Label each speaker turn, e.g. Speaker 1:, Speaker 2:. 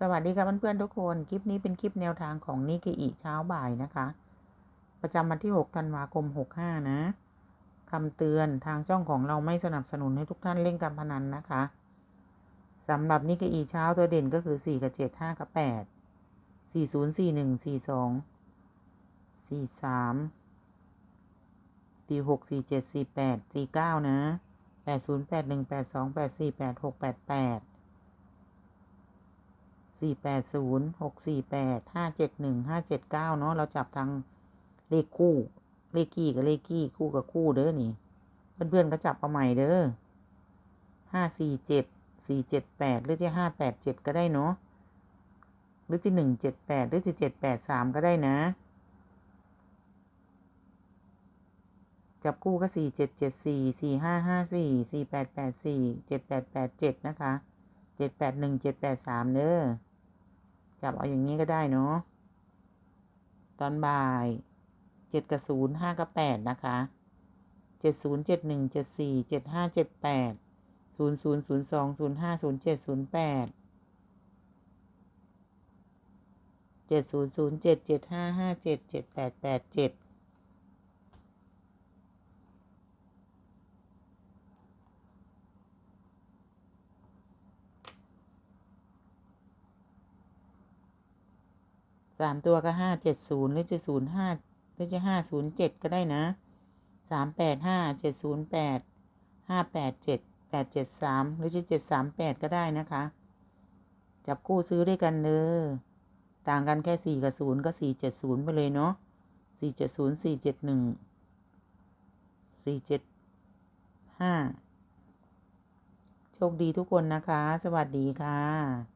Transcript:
Speaker 1: สวัสดีค่ะเพื่อนๆทุกคน คลิปนี้เป็นคลิปแนวทางของนิกอิเช้าบ่ายนะคะ ประจำวันที่ 6 ธันวาคม 65 นะคำเตือนทางช่องของเราไม่สนับสนุนให้ทุกท่านเล่นการพนันนะคะสำหรับนิกอิเช้าตัวเด่นก็คือ 4 กับ 7 5 กับ 8 4 0 4 1 4 2 4 3 4 6 4 7 4 8 4 9 นะ 8 0 8 1 8 2 8 4 8 6 8 8 สี่แปดศูนย์หกสี่แปดห้าเจ็ดหนึ่งห้าเจ็ดเก้าเนาะเราจับทางเลขคู่ เลขกี้กับเลขกี้คู่กับคู่เด้อนี่ เพื่อนๆก็จับเอาใหม่เด้อห้าสี่เจ็ดสี่เจ็ดแปดหรือจะห้าแปดเจ็ดก็ได้เนาะหรือจะหนึ่งเจ็ดแปดหรือจะเจ็ดแปดสามก็ได้นะ จับคู่ก็สี่เจ็ดเจ็ดสี่สี่ห้าห้าสี่สี่แปดแปดสี่เจ็ดแปดแปดเจ็ดนะคะเจ็ดแปดหนึ่งเจ็ดแปดสามเด้อ จับเอาอย่างนี้ก็ได้เนาะตอนบ่ายเจ็ดกับศูนย์ห้ากับแปดนะคะเจ็ดศูนย์เจ็ดหนึ่งเจ็ดสี่เจ็ดห้าเจ็ดแปดศูนย์ศูนย์ศูนย์สองศูนย์ห้าศูนย์เจ็ดศูนย์แปดเจ็ดศูนย์ศูนย์เจ็ดเจ็ดห้าห้าเจ็ดเจ็ดแปดแปดเจ็ด สามตัวก็ห้าเจ็ดศูนย์หรือจะศูนย์ห้าหรือจะห้าศูนย์เจ็ดก็ได้นะสามแปดห้าเจ็ดศูนย์แปดห้าแปดเจ็ดแปดเจ็ดสามหรือจะเจ็ดสามแปดก็ได้นะคะ จับคู่ซื้อด้วยกันเนอต่างกันแค่สี่กับศูนย์ก็สี่เจ็ดศูนย์ไปเลยเนาะสี่เจ็ดศูนย์สี่เจ็ดหนึ่งสี่เจ็ดห้าโชคดีทุกคนนะคะ สวัสดีค่ะ